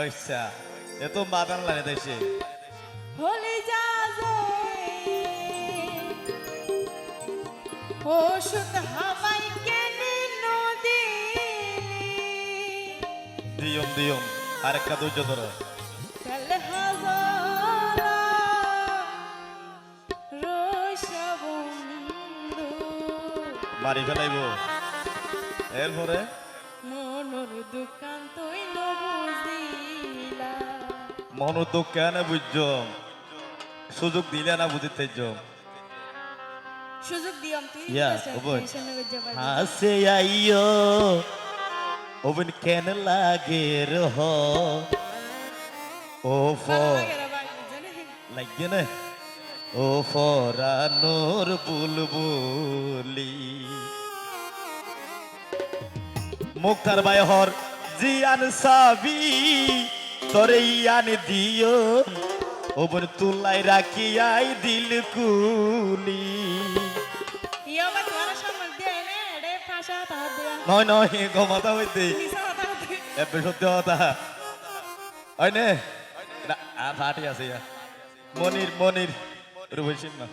আচ্ছা এ তো বাদান লাগে দেশে। হলে যা হাওয়াই কেনে নদী দিয়ম দিয়ম আরেকটা ধৈর্য ধরো। মারি ফেলাইব। এরপরে? মনোর দোকান তুই মনু তো কেন বুঝছ? সুযোগ দিলে না বুঝিতে সুযোগ দিয়াম তুই হাসে আইও ওবন কেন লাগে রহ? ও ফ। লাগে না ও ফরানোর বুলবুলি। মুক্তার বাই হর জিয়ান সাবি। তোরে ইয়ান দিও ওবন তুলাই রাখি আই দিল কুলি। নয় নয় গমাতা হইতে। সত্যি কথা। হয় নে? ফাটি আছে মনির মনির রুবৈশিন না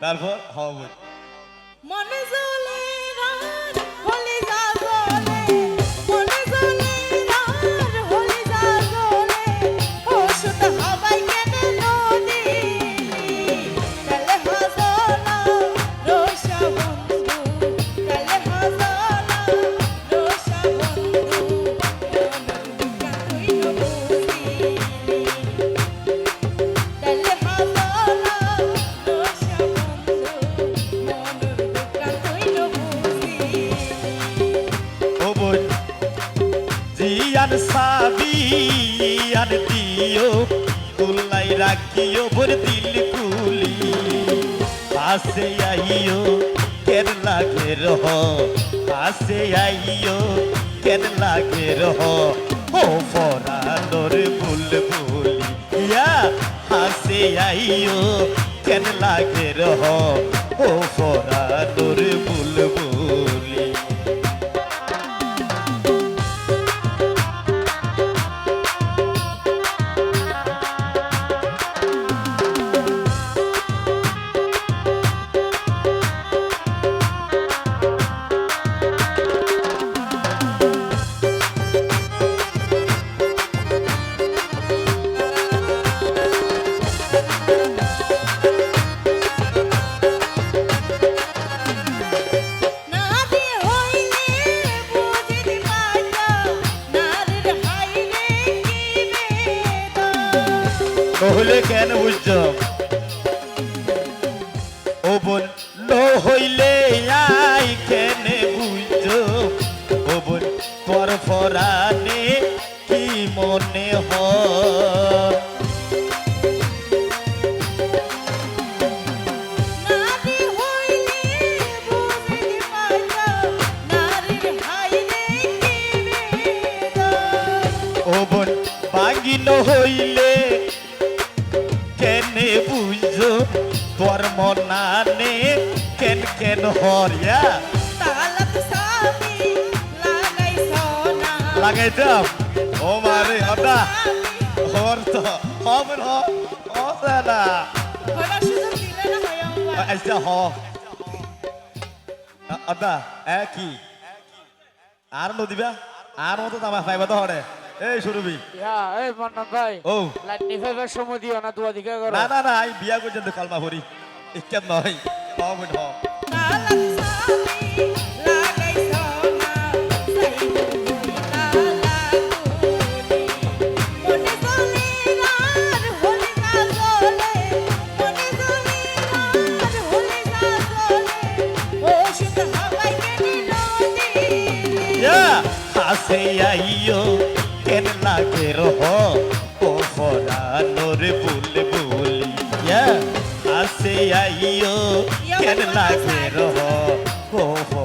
তারপর হবে মনে জ্বলে তুলাই রাখিও ভর দিল কুলি। পাশে আইও, কেন লাগে রহ? পাশে আইও, কেন লাগে রহ? ও ফরানোর বুলবুলি, ইয়া হাসে আইও, কেন লাগে রহ? ও ফরানোর বুলবুলি। Yeah. মনানে কেন কেন হরিয়া? তালাত সাবি লাগাই সোনা লাগাইতাম ও মারে হতা। হর তো না না না আচ্ছা হ। আদা এ কি? আর নদিবা আর মতো তামা পাইবা তো হরে। এই সুরবি ইয়া এই মন্নন ভাই ও। ফাইবার সময় দিও না দুয়া দিকে করো। না না না আমি বিয়া করছেন কলমা ভরি ইকেন নয় হবে না তালাত সাবি লাগাই সোনা সাই তালা গুলি মনে কেন লাগে রহ ও হো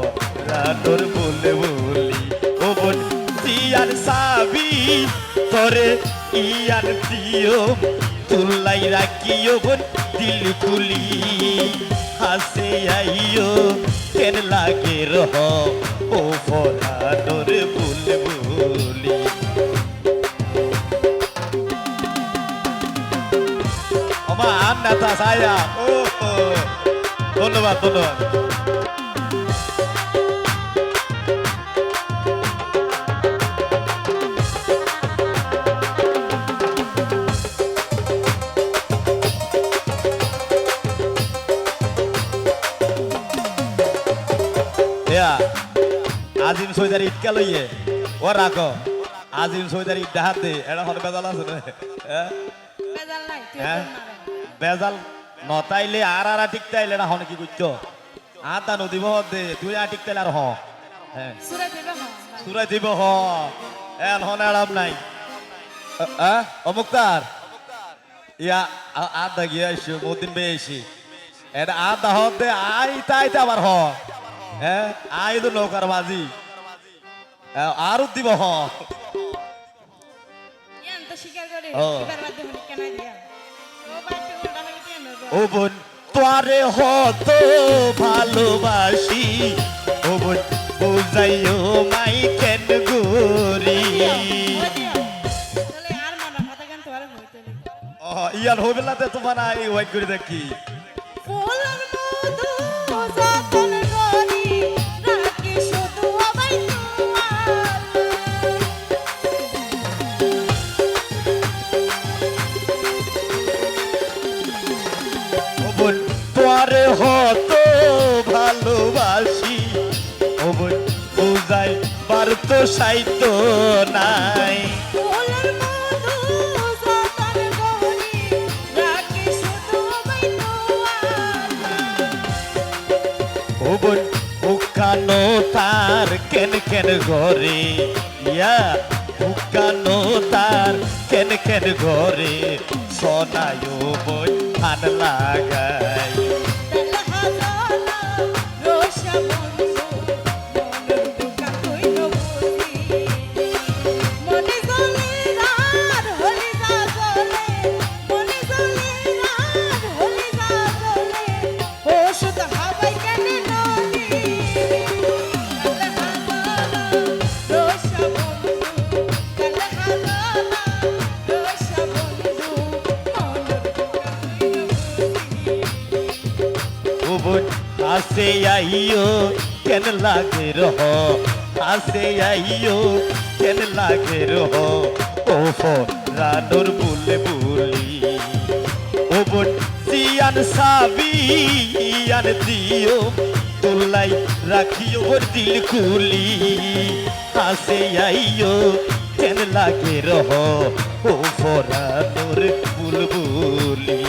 রাতর বলে বলি ও বল দিয়ার সাবি, তরে ইয়ার দিও তুলাই রাখিও বল দিল তুলি হাসে আইও, কেন লাগে রহ ও ভরানোর বলে বলি আমার নাতা সায়া। ও ধন্যবাদ ধন্যবাদ আজিম সৈদার ইটকা লইয়ে ও রাখো আজিম সৈদার ইট ডাহাত দে এটা হল বেজাল আছে? বেজাল নাই। বেজাল নতাইলে আর আর টিকতাইলে না হন কি করছ? আর তা নদী বহ দে তুই আর টিকতাইলে আর হ। হ্যাঁ। সুরাই দিব হ। এন হন এলাম নাই। অমুক্তার ইয়া আ- আর দা গিয়ে আইসি বহুদিন বে আইসি এটা আর দা হত দে আই তাইতে আবার হ। হ্যাঁ আই তো নৌকার বাজি আর দিব হ। ও। ও বোন তোরে হত ভালোবাসি। ও বোন বুঝাইও মাই কেন গরি ইয়ার হইবেলাতে তোমার আই ওয়াইট করে দেখি। ফুল মধু তোরে হত ভালোবাসি। বুঝাই পারতো সাইতো নাই। ফুলের মধু যতন করি রাখি শুধু আমায় তোমার ও বোন উকানো তার কেন কেন ঘরে? ইয়া উকানো তার কেন কেন ঘরে? সোনায় বই ধান লাগাই। হাসে আইও কেন লাগে রহ? হাসে আইও কেন লাগে রহ? ও রানোর বুলে বুলি, ও বোন সিয়ান সাবি, ইয়ান দিও তোলাই রাখিও ওর দিল কুলি। হাসে আইও কেন লাগে রহ? ও রানোর বুলবুলি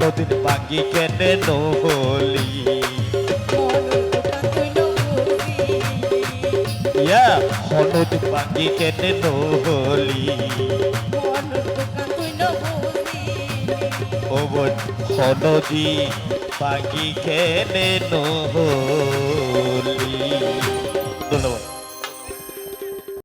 হনদিন বাঙ্গি কেনে নহলি হনদিন বাঙ্গি কেনে নহলি ওবন হনদি বাঙ্গি কেনে নহলি